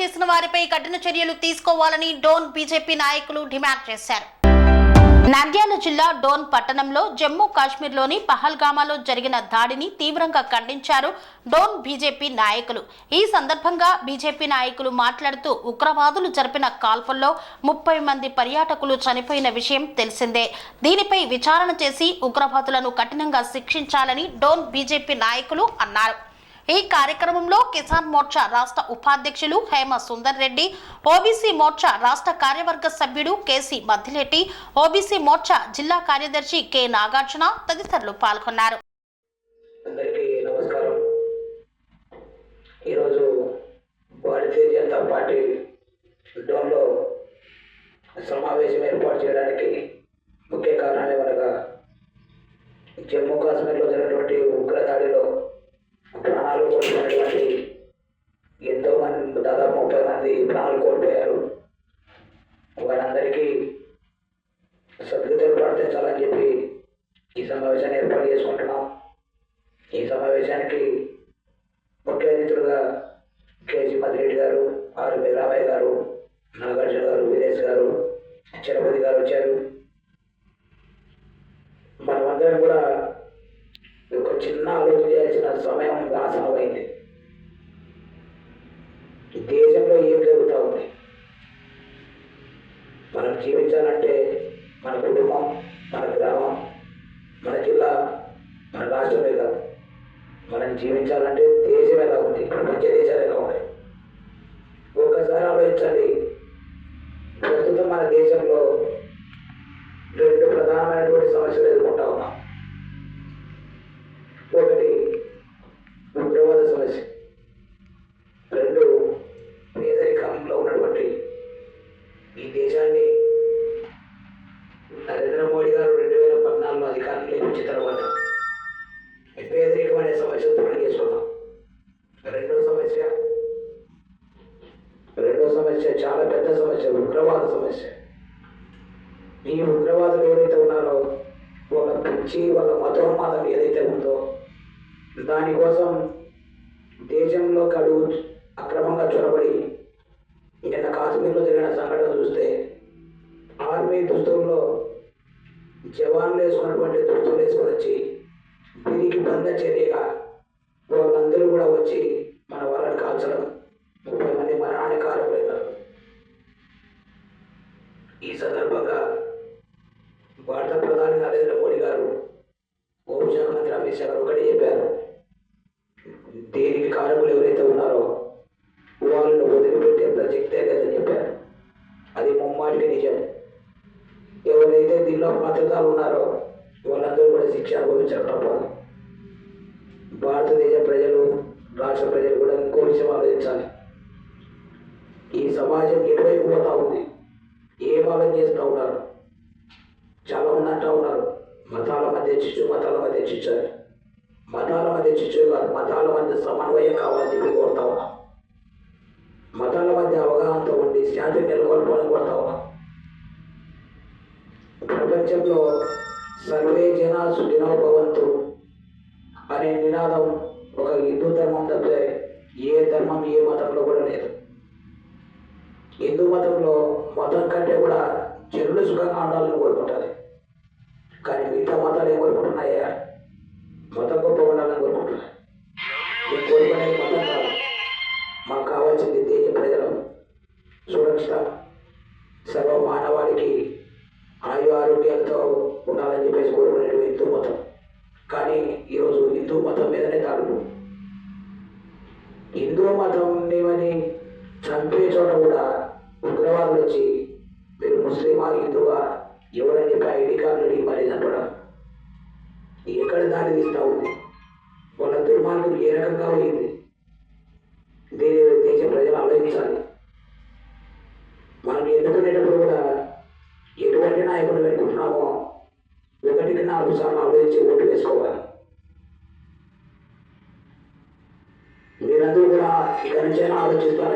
చేసిన వారిపై కఠిన చర్యలు తీసుకోవాలని డోన్ బీజేపీ నాయకులు డిమాండ్ చేశారు. నంద్యాల జిల్లా డోన్ పట్టణంలో జమ్మూ కాశ్మీర్లోని పహల్గామాలో జరిగిన దాడిని తీవ్రంగా ఖండించారు డోన్ బీజేపీ నాయకులు. ఈ సందర్భంగా బీజేపీ నాయకులు మాట్లాడుతూ ఉగ్రవాదులు జరిపిన కాల్పుల్లో ముప్పై మంది పర్యాటకులు చనిపోయిన విషయం తెలిసిందే. దీనిపై విచారణ చేసి ఉగ్రవాదులను కఠినంగా శిక్షించాలని డోన్ బీజేపీ నాయకులు అన్నారు. ఈ కార్యక్రమంలో కిసాన్ మోర్చా రాష్ట్ర ఉపాధ్యక్షులు హేమ సుందర్ రెడ్డి ఓబీసీ మోర్చా రాష్ట్ర కార్యవర్గ సభ్యుడు కేసీ మద్దిలెట్టి ఓబీసీ మోర్చా జిల్లా కార్యదర్శి కె నాగార్జున తదితరులు పాల్గొన్నారు. ఈరోజు భారతీయ జనతా పార్టీ డోన్లో సమావేశం ఏర్పాటు చేయడానికి ముఖ్య కారణం ఏమనగా జమ్మూ కాశ్మీర్లో జరిగినటువంటి ఉగ్రదాడిలో ప్రాణాలు కోల్పోయినటువంటి ఎంతో మంది దాదాపు ముప్పై మంది ప్రాణాలు కోల్పోయారు. వారందరికీ సద్గతులు ప్రార్థించాలని చెప్పి ఈ సమావేశాన్ని ఏర్పాటు చేసుకుంటున్నాం. ఈ సమావేశానికి ముఖ్య అతిథులుగా కేజీ మద్రెడ్డి గారు ఆర్ రామయ్య గారు నాగార్జున గారు వీరేష్ గారు చిరపతి గారు వచ్చారు. మనమందరం కూడా చిన్న ఆలోచన చేయాల్సిన సమయం ఆసనమైంది దేశంలో ఏం జరుగుతూ ఉంది? మనం జీవించాలంటే మన కుటుంబం మన గ్రామం మన జిల్లా మన రాష్ట్రమే కాదు. మనం జీవించాలంటే దేశం ఎలా ఉంది ప్రపంచ దేశాలు ఎలా ఉన్నాయి ఒకసారి ఆలోచించండి. ప్రస్తుతం మన దేశంలో రెండు ప్రధానమైనటువంటి సమస్యలు ఎదుర్కొంటా ఉన్నాం. ఉగ్రవాద సమస్య. ఈ ఉగ్రవాదులు ఎవరైతే ఉన్నారో వాళ్ళ పిచ్చి వాళ్ళ మతోన్మాదం ఏదైతే ఉందో దానికోసం దేశంలో కడుగు అక్రమంగా చొరబడి నిన్న కాశ్మీర్లో జరిగిన సంఘటన చూస్తే ఆర్మీ దుస్తుల్లో జవాన్లు వేసుకున్నటువంటి దుస్తులు వేసుకొని వచ్చి దీనికి బంధ చర్యగా వాళ్ళందరూ కూడా వచ్చి నిజం. ఎవరైతే దీనిలో భద్రతలు ఉన్నారో వాళ్ళందరూ కూడా శిక్ష అనుభవించడం తప్పదు భారతదేశ ప్రజలు రాష్ట్ర ప్రజలు కూడా ఇంకో విషయం ఆలోచించాలి. ఈ సమాజం ఎటువైపు పోతా ఉంది? ఏం ఆలోచన చేస్తూ ఉన్నారు? చాలా మంది అంటూ ఉన్నారు మతాల మధ్య చిచ్చు మతాల మధ్య చిచ్చు మతాల మధ్య చిచ్చు కాదు మతాల మధ్య సమన్వయం కావాలని చెప్పి కోరుతా ప్రపంచంలో సర్వే జనా సుఖినో భవంతు అనే నినాదం ఒక హిందూ ధర్మం తప్పితే ఏ ధర్మం ఏ మతంలో కూడా లేదు. హిందూ మతంలో మతం కంటే కూడా జనులు సుఖంగా ఉండాలని కోరుకుంటుంది కానీ మిగతా మతాలు ఏం కోరుకుంటున్నాయా? హిందూ మతం చంపే చోట కూడా ఉగ్రవాదులు వచ్చి మీరు ముస్లిమా హిందువా? ఎవరని చెప్పి ఐడి కార్డులు అడిగి చంపడం. ఎక్కడ దారి తీస్తూ ఉంది వాళ్ళ దుర్మార్గం ఏ రకంగా పోయింది? దీని దేశ ప్రజలు ఆలోచించాలి. మనం ఎన్నుకునేటప్పుడు కూడా ఎటువంటి నాయకుడు పెట్టుకుంటున్నామో ఒకటికి నాలుగు సార్లు ఆలోచించి ఓటు వేసుకోవాలి. Lord,